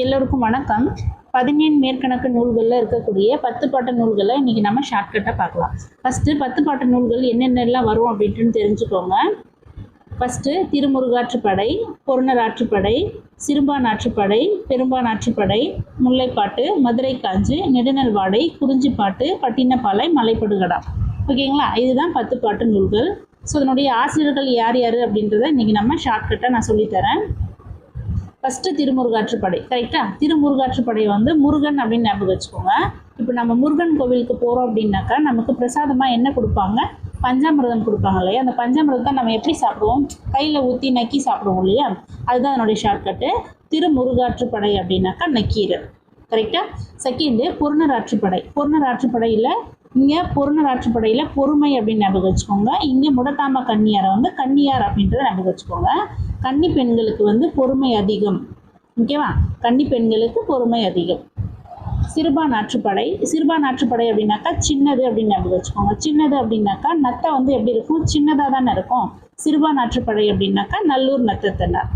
எல்லோருக்கும் வணக்கம். பதினேழு மேற்கணக்கு நூல்களில் இருக்கக்கூடிய பத்து பாட்டு நூல்களை இன்றைக்கி நம்ம ஷார்ட்கட்டாக பார்க்கலாம். ஃபஸ்ட்டு பத்து பாட்டு நூல்கள் என்னென்னலாம் வரும் அப்படின்ட்டு தெரிஞ்சுக்கோங்க. ஃபஸ்ட்டு திருமுருகாற்றுப்படை பொருணராற்றுப்படை பெரும்பான் ஆற்றுப்படை முல்லைப்பாட்டு மதுரை காஞ்சி நெடுநல்வாடை குறிஞ்சிப்பாட்டு பட்டினப்பாலை மலைப்படுகடா. ஓகேங்களா? இதுதான் பத்து பாட்டு நூல்கள். ஸோ இதனுடைய ஆசிரியர்கள் யார் யார் அப்படின்றத இன்றைக்கி நம்ம ஷார்ட்கட்டாக நான் சொல்லித்தரேன். ஃபஸ்ட்டு திருமுருகாற்றுப்படை கரெக்டாக திருமுருகாற்றுப்படை வந்து முருகன் அப்படின்னு ஞாபகம் வச்சுக்கோங்க. இப்போ நம்ம முருகன் கோவிலுக்கு போகிறோம் அப்படின்னாக்கா நமக்கு பிரசாதமாக என்ன கொடுப்பாங்க? பஞ்சாமிரதம் கொடுப்பாங்க இல்லையா? அந்த பஞ்சாமிரதத்தை நம்ம எப்படி சாப்பிடுவோம்? கையில் ஊற்றி நக்கி சாப்பிடுவோம் இல்லையா? அதுதான் அதனுடைய ஷார்ட்கட்டு திருமுருகாற்றுப்படை அப்படின்னாக்கா நக்கீரர் கரெக்டாக செகண்டு பொருணராற்றுப்படை பொருணராற்றுப்படையில் இங்கே பொருணராற்றுப்படையில் பொறுமை அப்படின்னு ஞாபகம் வச்சுக்கோங்க. இங்கே முடத்தாம கன்னியாரை வந்து கன்னியார் அப்படின்றத ஞாபகம் வச்சுக்கோங்க. கன்னி பெண்களுக்கு வந்து பொறுமை அதிகம். ஓகேவா? கன்னி பெண்களுக்கு பொறுமை அதிகம். சிறுபான் ஆற்றுப்படை. சிறுபான் ஆற்றுப்படை அப்படின்னாக்கா சின்னது அப்படின்னு ஞாபகம் வச்சுக்கோங்க. சின்னது அப்படின்னாக்கா நத்தை வந்து எப்படி இருக்கும்? சின்னதாக தானே இருக்கும். சிறுபான் ஆற்றுப்படை அப்படின்னாக்கா Nallur Nathathanar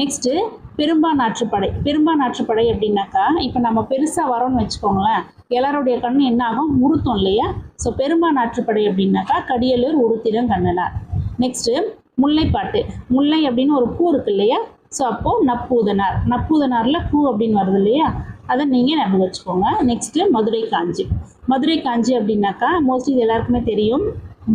next Perumpanatruppadai. Perumpanatruppadai அப்படின்னாக்கா இப்போ நம்ம பெருசாக வரோம்னு வச்சுக்கோங்களேன். எல்லாருடைய கண்ணு என்ன ஆகும்? உறுத்தும் இல்லையா? ஸோ பெரும்பான் ஆற்றுப்படை அப்படின்னாக்கா கடியலூர் உருத்திரம் கண்ணனார். நெக்ஸ்ட்டு முல்லைப்பாட்டு. முல்லை அப்படின்னு ஒரு பூ இருக்கு இல்லையா? ஸோ அப்போது நப்பூதனார். நப்பூதனாரில் பூ அப்படின்னு வருது இல்லையா? அதை நீங்கள் ஞாபகம் வச்சுக்கோங்க. நெக்ஸ்ட்டு மதுரை காஞ்சி. மதுரை காஞ்சி அப்படின்னாக்கா மோஸ்ட்லி இது எல்லாருக்குமே தெரியும்.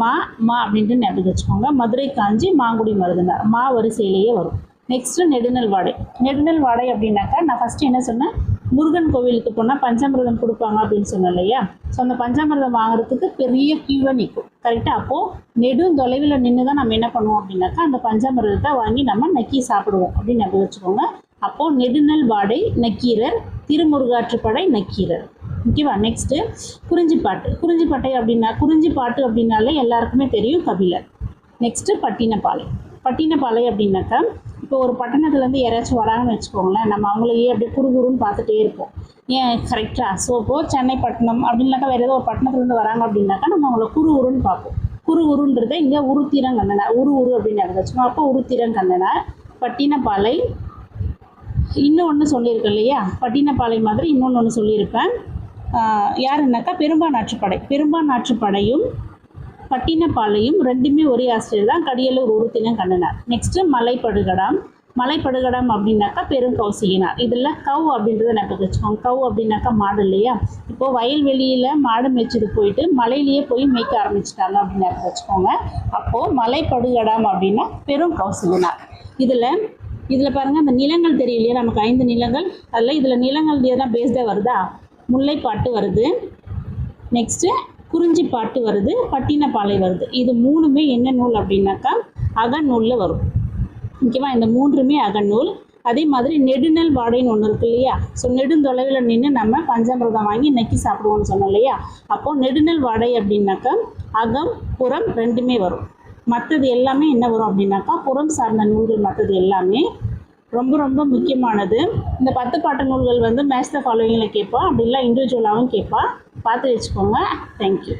மா மா அப்படின்ட்டு ஞாபகம் வச்சுக்கோங்க. மதுரை காஞ்சி மாங்குடி மருதனார். மா வரிசையிலேயே வரும். நெக்ஸ்ட்டு நெடுநல் வாடை நெடுநல் வாடை அப்படின்னாக்கா நான் ஃபஸ்ட்டு என்ன சொன்னேன்? முருகன் கோவிலுக்கு போனால் பஞ்சாமிரதம் கொடுப்பாங்க அப்படின்னு சொன்னோம் இல்லையா ஸோ அந்த பஞ்சாமிரதம் வாங்குறதுக்கு பெரிய கியூவை நிற்கும் கரெக்டாக அப்போது நெடும் தொலைவில் நின்று தான் நம்ம என்ன பண்ணுவோம் அப்படின்னாக்கா அந்த பஞ்சாமிரதத்தை வாங்கி நம்ம நக்கி சாப்பிடுவோம் அப்படின்னு ஞாபகம் வச்சுக்கோங்க. அப்போது நெடுநல் வாடை நக்கீரர் திருமுருகாற்றுப்படை நக்கீரர். ஓகேவா? நெக்ஸ்ட்டு குறிஞ்சிப்பாட்டு. குறிஞ்சிப்பாட்டை அப்படின்னா குறிஞ்சிப்பாட்டு அப்படின்னாலே எல்லாருக்குமே தெரியும் கபிலர். நெக்ஸ்ட்டு பட்டினப்பாலை. பட்டினப்பாலை அப்படின்னாக்கா இப்போ ஒரு பட்டணத்துலேருந்து யாராச்சும் வராங்கன்னு வச்சுக்கோங்களேன் நம்ம அவங்களையே அப்படியே குறுகுறுன்னு பார்த்துட்டே இருப்போம். ஏன்? கரெக்டாக ஸோ இப்போது சென்னை பட்டணம் அப்படின்னாக்கா வேறு ஏதோ ஒரு பட்டணத்துலேருந்து வராங்க அப்படின்னாக்கா நம்ம அவங்கள குறுகுறுன்னு பார்ப்போம். குறுகுறுன்றத இங்கே இங்கே உருத்திரங்கண்ணனா உரு உரு அப்படின்னு வச்சுக்கோங்க. அப்போ உருத்திரங்கண்ணனா பட்டினப்பாலை இன்னும் ஒன்று சொல்லியிருக்கேன் இல்லையா? பட்டினப்பாலை மாதிரி இன்னொன்று ஒன்று சொல்லியிருப்பேன். யாருன்னாக்கா பெரும்பான் ஆற்றுப்பாடையும் பட்டினப்பாலையும் ரெண்டுமே ஒரே ஆசிரியர் தான். கடியலூர் உருத்தினம் கண்டனார். நெக்ஸ்ட்டு மலைப்படுகடாம். மலைப்படுகடம் அப்படின்னாக்கா பெருங்கௌசியினார் இதில் கவ் அப்படின்றத ஞாபகம் வச்சுக்கோங்க. கவ் அப்படின்னாக்கா மாடு இல்லையா? இப்போது வயல்வெளியில் மாடு மேய்ச்சிட்டு போயிட்டு மலையிலேயே போய் மேய்க்க ஆரம்பிச்சிட்டாங்க அப்படின்னு ஞாபகம் வச்சுக்கோங்க. அப்போது மலைப்படுகடம் அப்படின்னா பெரும் கௌசியினார் இதில் இதில் பாருங்கள் அந்த நிலங்கள் தெரியும் இல்லையா? நமக்கு ஐந்து நிலங்கள். அதில் இதில் நிலங்கள் தான் பேஸ்டாக வருதா? முல்லைப்பாட்டு வருது. நெக்ஸ்ட்டு குறிஞ்சி பாட்டு வருது பட்டினப்பாலை வருது. இது மூணுமே என்ன நூல் அப்படின்னாக்கா அகநூலில் வரும். ஓகேவா? இந்த மூன்றுமே அகநூல். அதே மாதிரி நெடுநல் வாடைன்னு ஒன்று இருக்கு இல்லையா? ஸோ நெடுந்தொலைவில் நின்று நம்ம பஞ்சாமிரதம் வாங்கி நெக்கி சாப்பிடுவோம்னு சொன்னோம் இல்லையா? அப்போது நெடுநல் வாடை அப்படின்னாக்கா அகம் புறம் ரெண்டுமே வரும். மற்றது எல்லாமே என்ன வரும் அப்படின்னாக்கா புறம் சார்ந்த நூல்கள் மற்றது எல்லாமே. ரொம்ப ரொம்ப முக்கியமானது. இந்த பத்து பாட்டு நூல்கள் வந்து மேட்ச் த ஃபாலோவிங்கில் கேட்பா அப்படி இல்லை இண்டிவிஜுவலாகவும் கேட்பா. பார்த்து வச்சுக்கோங்க. தேங்க்யூ